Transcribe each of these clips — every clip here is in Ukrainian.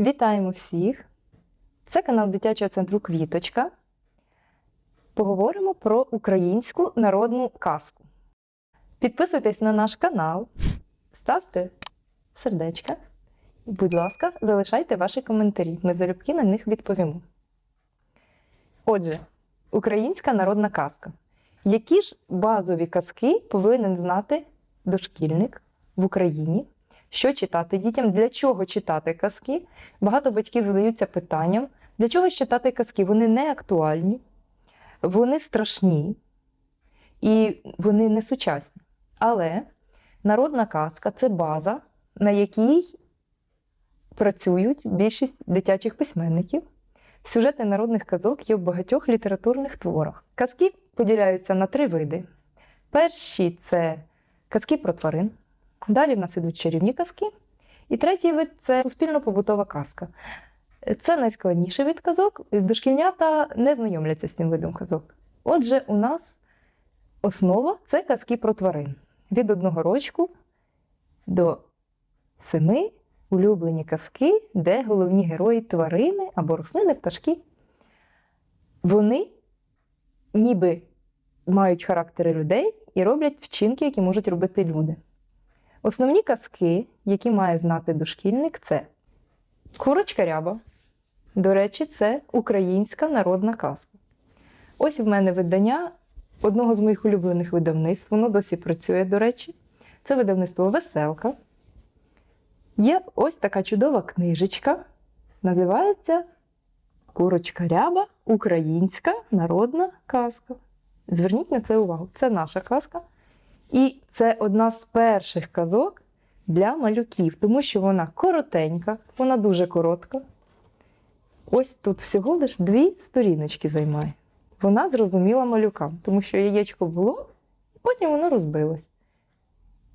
Вітаємо всіх! Це канал дитячого центру Квіточка. Поговоримо про українську народну казку. Підписуйтесь на наш канал, ставте сердечка. І, будь ласка, залишайте ваші коментарі. Ми залюбки на них відповімо. Отже, українська народна казка. Які ж базові казки повинен знати дошкільник в Україні? Що читати дітям? Для чого читати казки? Багато батьків задаються питанням, для чого читати казки? Вони не актуальні, вони страшні і вони не сучасні. Але народна казка це база, на якій працюють більшість дитячих письменників. Сюжети народних казок є в багатьох літературних творах. Казки поділяються на три види. Перші це казки про тварин. Далі в нас ідуть чарівні казки. І третій вид це суспільно-побутова казка. Це найскладніший вид казок. Дошкільнята не знайомляться з цим видом казок. Отже, у нас основа це казки про тварин. Від одного рочку до семи улюблені казки, де головні герої тварини або рослини, пташки. Вони ніби мають характери людей і роблять вчинки, які можуть робити люди. Основні казки, які має знати дошкільник, це Курочка ряба. До речі, це українська народна казка. Ось в мене видання одного з моїх улюблених видавництв. Воно досі працює, до речі. Це видавництво Веселка. Є ось така чудова книжечка. Називається Курочка ряба Українська народна казка. Зверніть на це увагу. Це наша казка. І це одна з перших казок для малюків, тому що вона коротенька, вона дуже коротка. Ось тут всього лиш дві сторіночки займає. Вона зрозуміла малюкам, тому що яєчко було, потім воно розбилось.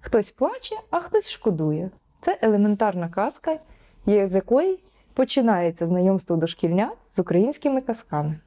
Хтось плаче, а хтось шкодує. Це елементарна казка, з якої починається знайомство дошкільнят з українськими казками.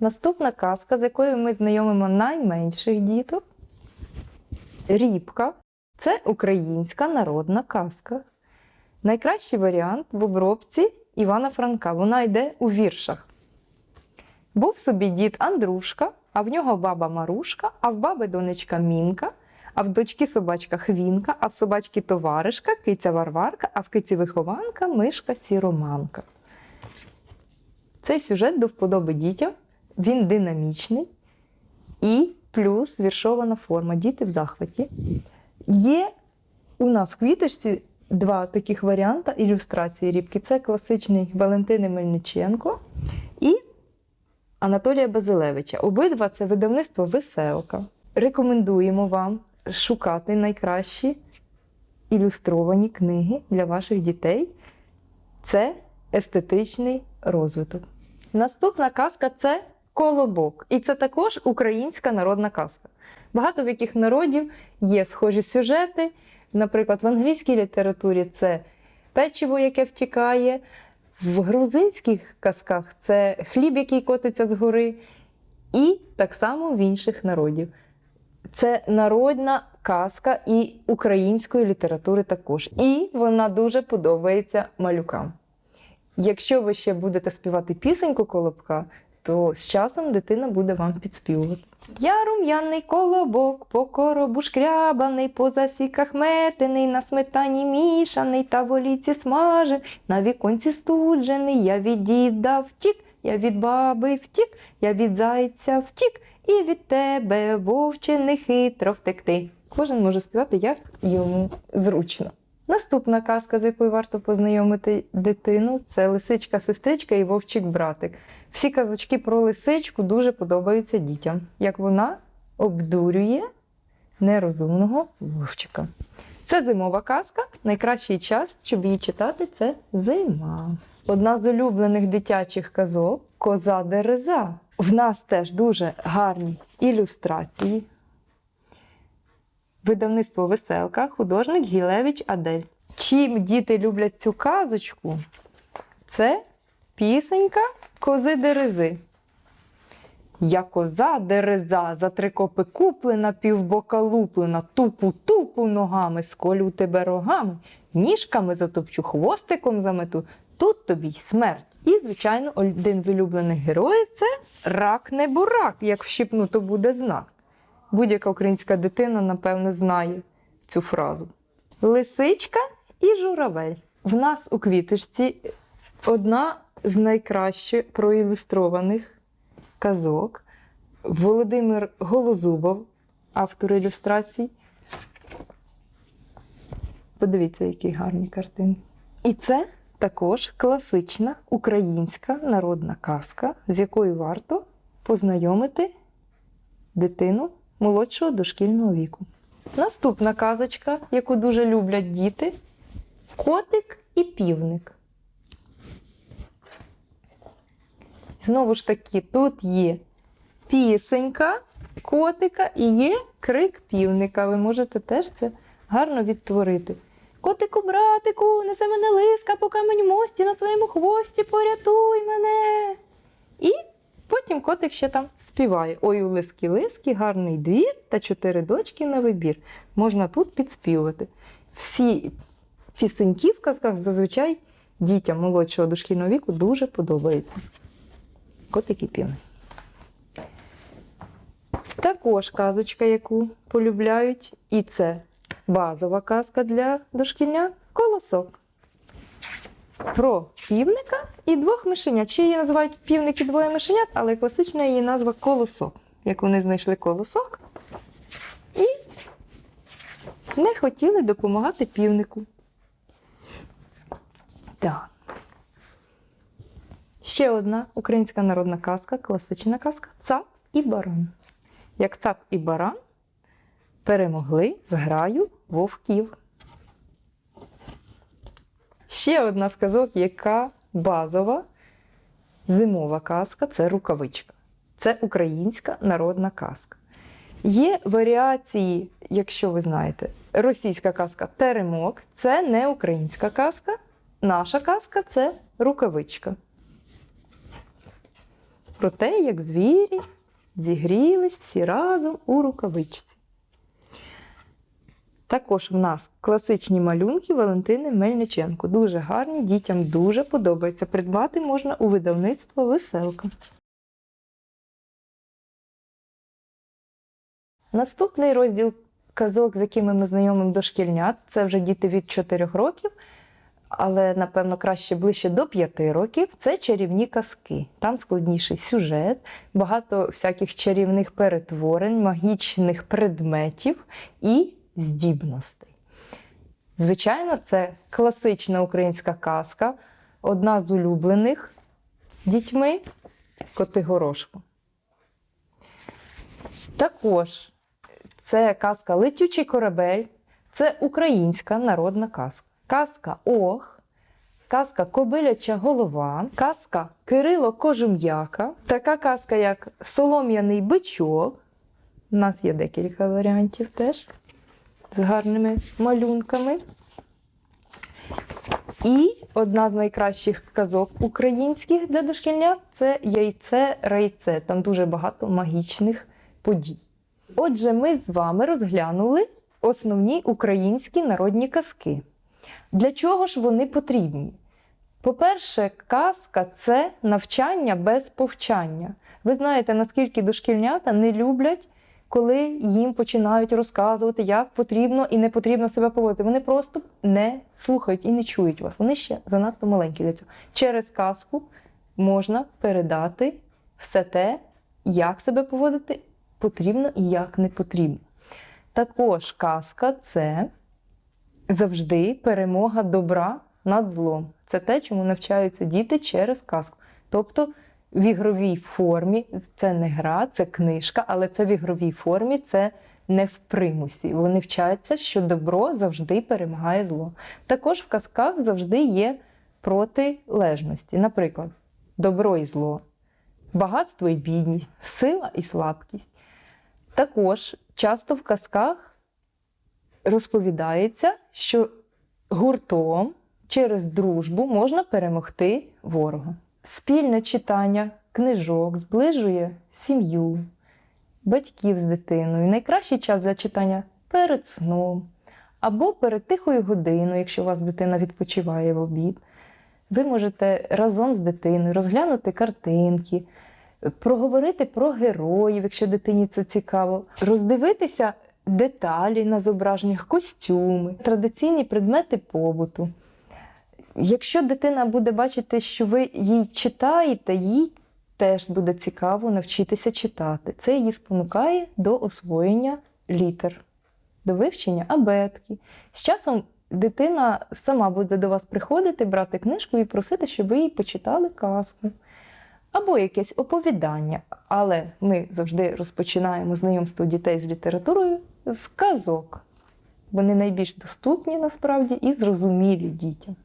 Наступна казка, з якою ми знайомимо найменших діток, Рібка це українська народна казка. Найкращий варіант в обробці Івана Франка. Вона йде у віршах. Був собі дід Андрушка, а в нього баба Марушка, а в баби донечка Мінка, а в дочки собачка Хвінка, а в собачки товаришка, киця Варварка, а в киці вихованка мишка Сіроманка. Цей сюжет до вподоби дітям, він динамічний і плюс віршована форма. Діти в захваті. Є у нас в квіточці два таких варіанти ілюстрації рібки. Це класичний Валентини Мельниченко і Анатолія Базилевича. Обидва це видавництво Веселка. Рекомендуємо вам шукати найкращі ілюстровані книги для ваших дітей. Це естетичний розвиток. Наступна казка це Колобок. І це також українська народна казка. Багато в яких народів є схожі сюжети. Наприклад, в англійській літературі це печиво, яке втікає, в грузинських казках це хліб, який котиться з гори, і так само в інших народів. Це народна казка і української літератури також. І вона дуже подобається малюкам. Якщо ви ще будете співати пісеньку колобка, то з часом дитина буде вам підспівувати. Я рум'яний колобок, по коробу шкрябаний, по засіках метений, на сметані мішаний, та в оліці на віконці студжений, я від діда втік, я від баби втік, я від зайця втік, і від тебе, вовче, не хитро втекти. Кожен може співати, як йому зручно. Наступна казка, з якою варто познайомити дитину, це лисичка, сестричка і вовчик-братик. Всі казочки про лисичку дуже подобаються дітям, як вона обдурює нерозумного вовчика. Це зимова казка. Найкращий час, щоб її читати, це зима. Одна з улюблених дитячих казок Коза Дереза. В нас теж дуже гарні ілюстрації. Видавництво Веселка, художник Гілевич Адель. Чим діти люблять цю казочку? Це пісенька Кози Дерези. Я коза дереза, за три копи куплена, півбока луплена, тупу тупу ногами, сколю тебе рогами, ніжками затопчу, хвостиком замету, тут тобі й смерть. І, звичайно, один з улюблених героїв це рак не бурак, як вщипну, то буде знак. Будь-яка українська дитина, напевне, знає цю фразу. Лисичка і журавель. В нас у квіточці одна з найкраще проілюстрованих казок. Володимир Голозубов, автор ілюстрацій. Подивіться, які гарні картини. І це також класична українська народна казка, з якою варто познайомити дитину молодшого дошкільного віку. Наступна казочка, яку дуже люблять діти котик і півник. Знову ж таки, тут є пісенька котика і є крик півника. Ви можете теж це гарно відтворити. Котику, братику, несе мене лиска по каменю мості на своєму хвості, порятуй мене. І потім котик ще там співає. Ой, у лиски лиски, гарний двір та чотири дочки на вибір. Можна тут підспівати. Всі пісеньки в казках зазвичай дітям молодшого дошкільного віку дуже подобаються. Котик і півник. Також казочка, яку полюбляють, і це базова казка для дошкільня колосок. Про півника і двох мишенят. Ще її називають півник і двоє мишенят, але класична її назва колосок. Як вони знайшли колосок і не хотіли допомагати півнику. Так. Ще одна українська народна казка, класична казка Цап і баран. Як цап і баран перемогли зграю вовків. Ще одна з казок, яка базова зимова казка це рукавичка. Це українська народна казка. Є варіації, якщо ви знаєте, російська казка Теремок це не українська казка. Наша казка це рукавичка. Про те, як звірі зігрілись всі разом у рукавичці. Також в нас класичні малюнки Валентини Мельниченко. Дуже гарні, дітям дуже подобається. Придбати можна у видавництво Веселка. Наступний розділ казок, з якими ми знайомимо дошкільнят, це вже діти від 4 років, але, напевно, краще ближче до 5 років. Це чарівні казки. Там складніший сюжет, багато всяких чарівних перетворень, магічних предметів і здібностей. Звичайно, це класична українська казка, одна з улюблених дітьми Котигорошко. Також це казка Летючий корабель, це українська народна казка. Казка Ох, казка Кобиляча голова, казка Кирило Кожум'яка, така казка, як Солом'яний бичок. У нас є декілька варіантів теж з гарними малюнками. І одна з найкращих казок українських для дошкільнят це яйце-райце. Там дуже багато магічних подій. Отже, ми з вами розглянули основні українські народні казки. Для чого ж вони потрібні? По-перше, казка це навчання без повчання. Ви знаєте, наскільки дошкільнята не люблять, коли їм починають розказувати, як потрібно і не потрібно себе поводити. Вони просто не слухають і не чують вас. Вони ще занадто маленькі для цього. Через казку можна передати все те, як себе поводити потрібно і як не потрібно. Також казка це завжди перемога добра над злом. Це те, чому навчаються діти через казку. Тобто в ігровій формі це не гра, це книжка, але це в ігровій формі, це не в примусі. Вони вчаться, що добро завжди перемагає зло. Також в казках завжди є протилежності. Наприклад, добро і зло, багатство і бідність, сила і слабкість. Також часто в казках розповідається, що гуртом через дружбу можна перемогти ворога. Спільне читання книжок зближує сім'ю, батьків з дитиною. Найкращий час для читання перед сном або перед тихою годиною, якщо у вас дитина відпочиває в обід. Ви можете разом з дитиною розглянути картинки, проговорити про героїв, якщо дитині це цікаво, роздивитися деталі на зображеннях, костюми, традиційні предмети побуту. Якщо дитина буде бачити, що ви їй читаєте, їй теж буде цікаво навчитися читати. Це її спонукає до освоєння літер, до вивчення абетки. З часом дитина сама буде до вас приходити, брати книжку і просити, щоб ви їй почитали казку або якесь оповідання. Але ми завжди розпочинаємо знайомство дітей з літературою з казок. Вони найбільш доступні насправді і зрозумілі дітям.